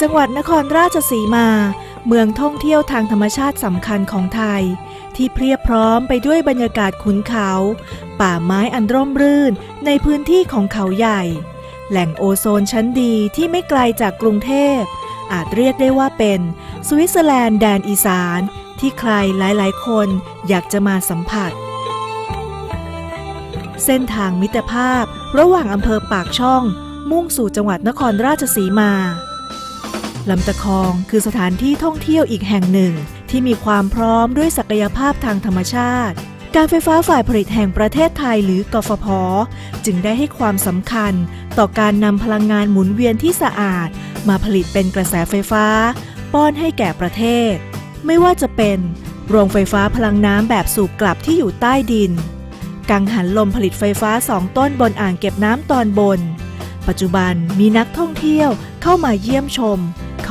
จังหวัดนครราชสีมา เมืองท่องเที่ยวทางธรรมชาติสำคัญของไทย ที่เพียบพร้อมไปด้วยบรรยากาศขุนเขา ป่าไม้อันร่มรื่นในพื้นที่ของเขาใหญ่ แหล่งโอโซนชั้นดีที่ไม่ไกลจากกรุงเทพ อาจเรียกได้ว่าเป็นสวิตเซอร์แลนด์แดนอีสาน ที่ใครหลายๆ คนอยากจะมาสัมผัส เส้นทางมิตรภาพระหว่างอำเภอปากช่อง มุ่งสู่จังหวัดนครราชสีมา ลำตะคองคือสถานที่ท่องเที่ยวอีกแห่งหนึ่ง ที่มีความพร้อมด้วยศักยภาพทางธรรมชาติ การไฟฟ้าฝ่ายผลิตแห่งประเทศไทยหรือกฟผ จึงได้ให้ความสำคัญ ต่อการนำพลังงานหมุนเวียนที่สะอาด มาผลิตเป็นกระแสไฟฟ้า ป้อนให้แก่ประเทศ ไม่ว่าจะเป็น โรงไฟฟ้าพลังน้ำแบบสูบกลับที่อยู่ใต้ดิน กังหันลมผลิตไฟฟ้าสองต้นบนอ่างเก็บน้ำตอนบน ปัจจุบันมีนักท่องเที่ยวเข้ามาเยี่ยมชม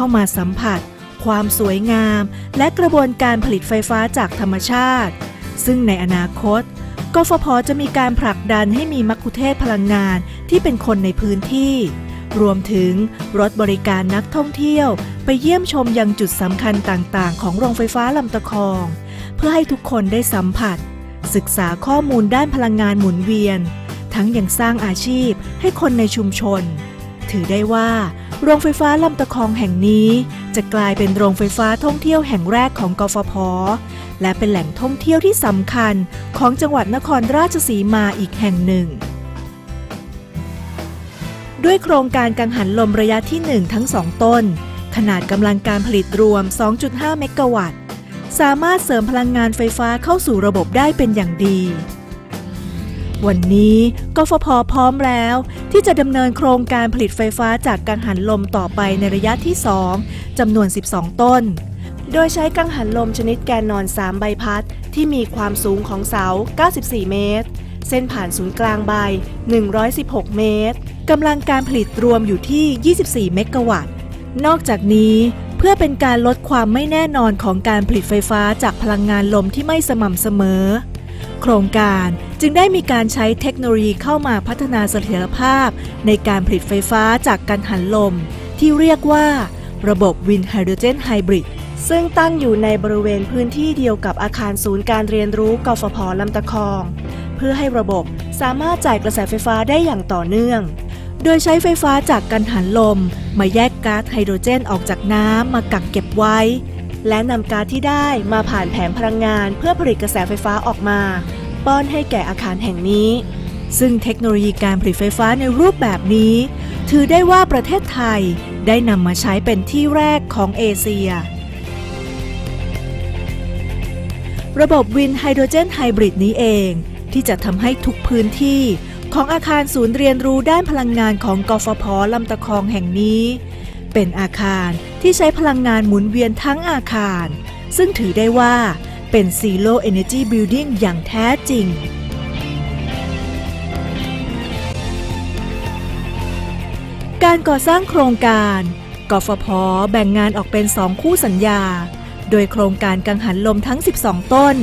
เข้ามาสัมผัส ความสวยงาม และกระบวนการผลิตไฟฟ้าจากธรรมชาติ ซึ่งในอนาคตกฟผจะมีการผลักดันให้มีมัคคุเทศพลังงานที่เป็นคนในพื้นที่ รวมถึงรถบริการนักท่องเที่ยว ไปเยี่ยมชมยังจุดสำคัญต่างๆ ของโรงไฟฟ้าลำตะคอง เพื่อให้ทุกคนได้สัมผัส ศึกษาข้อมูลด้านพลังงานหมุนเวียน ทั้งยังสร้างอาชีพให้คนในชุมชน ถือได้ว่า โรงไฟฟ้าลำตะคองแห่งนี้ จะกลายเป็นโรงไฟฟ้าท่องเที่ยวแห่งแรกของกฟผ และเป็นแหล่งท่องเที่ยวที่สำคัญของจังหวัดนครราชสีมาอีกแห่งหนึ่ง ด้วยโครงการกังหันลมระยะที่ 1 ทั้ง 2 ต้น ขนาดกำลังการผลิตรวม 2.5 เมกะวัตต์ สามารถเสริมพลังงานไฟฟ้าเข้าสู่ระบบได้เป็นอย่างดีวันนี้กฟผพร้อมแล้ว ที่จะดำเนินโครงการผลิตไฟฟ้าจากกังหันลมต่อไปในระยะที่ 2จำนวน 12 ต้น โดยใช้กังหันลมชนิดแกนนอน 3 ใบพัด ที่มีความสูงของเสา 94 เมตร เส้นผ่านศูนย์กลางใบ 116 เมตร กำลังการผลิตรวมอยู่ที่ 24 เมกะวัตต์ นอกจากนี้ เพื่อเป็นการลดความไม่แน่นอนของการผลิตไฟฟ้าจากพลังงานลมที่ไม่สม่ำเสมอ โครงการจึงได้มีการใช้เทคโนโลยีเข้ามาพัฒนาเสถียรภาพ ในการผลิตไฟฟ้าจากการหันลม ที่เรียกว่า ระบบวินไฮโดรเจนไฮบริดซึ่งตั้งอยู่ในบริเวณพื้นที่เดียวกับอาคารศูนย์การเรียนรู้กฟผลำตะคอง เพื่อให้ระบบสามารถจ่ายกระแสไฟฟ้าได้อย่างต่อเนื่อง โดยใช้ไฟฟ้าจากกังหันลม มาแยกก๊าซไฮโดรเจนออกจากน้ำมากักเก็บไว้ และนำก๊าซที่ได้มาผ่านแผงพลังงาน เพื่อผลิตกระแสไฟฟ้าออกมา ป้อนให้แก่อาคารแห่งนี้ ซึ่งเทคโนโลยีการผลิตไฟฟ้าในรูปแบบนี้ ถือได้ว่าประเทศไทยได้นำมาใช้เป็นที่แรกของเอเชียระบบวินไฮโดรเจนไฮบริดนี้เอง ที่จะทำให้ทุกพื้นที่ ของอาคารศูนย์เรียนรู้ด้านพลังงานของกฟผลำตะคองแห่งนี้ เป็นอาคารที่ใช้พลังงานหมุนเวียนทั้งอาคาร ซึ่งถือได้ว่าเป็น Zero Energy Building อย่างแท้จริง การก่อสร้างโครงการกฟผแบ่งงานออกเป็น 2 คู่สัญญา โดยโครงการกังหันลมทั้ง 12 ต้น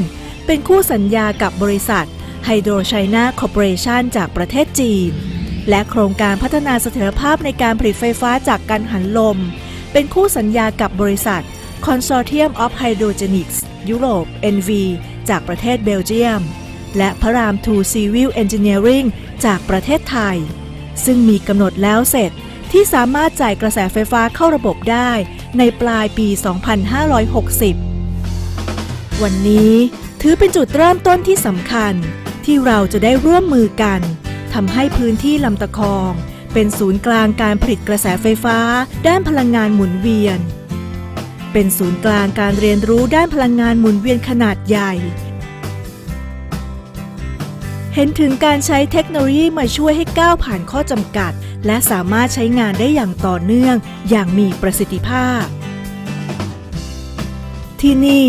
เป็นคู่สัญญากับบริษัท ไฮโดรไชน่าคอร์ปอเรชันจากประเทศจีน และโครงการพัฒนาเสถียรภาพในการผลิตไฟฟ้าจากกังหันลม เป็นคู่สัญญากับบริษัท Consortium of Hydrogenics ยุโรป NV จากประเทศเบลเยียม และพระราม 2 Civil Engineering จากประเทศไทย ซึ่งมีกำหนดแล้วเสร็จที่สามารถจ่ายกระแสไฟฟ้าเข้าระบบได้ในปลายปี 2560 วันนี้ถือเป็นจุดเริ่มต้นที่สำคัญ ที่เราจะได้ร่วมมือกันทำให้พื้นที่ลำตะคอง เป็นศูนย์กลางการผลิตกระแสไฟฟ้า ด้านพลังงานหมุนเวียน เป็นศูนย์กลางการเรียนรู้ด้านพลังงานหมุนเวียนขนาดใหญ่ เห็นถึงการใช้เทคโนโลยีมาช่วยให้ก้าวผ่านข้อจำกัด และสามารถใช้งานได้อย่างต่อเนื่อง อย่างมีประสิทธิภาพ ที่นี่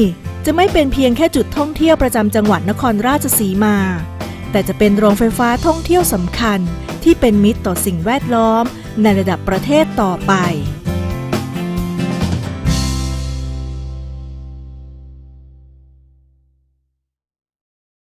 จะไม่เป็นเพียงแค่จุดท่องเที่ยวประจำจังหวัดนครราชสีมา แต่จะเป็นโรงไฟฟ้าท่องเที่ยวสำคัญ ที่เป็นมิตรต่อสิ่งแวดล้อมในระดับประเทศต่อไป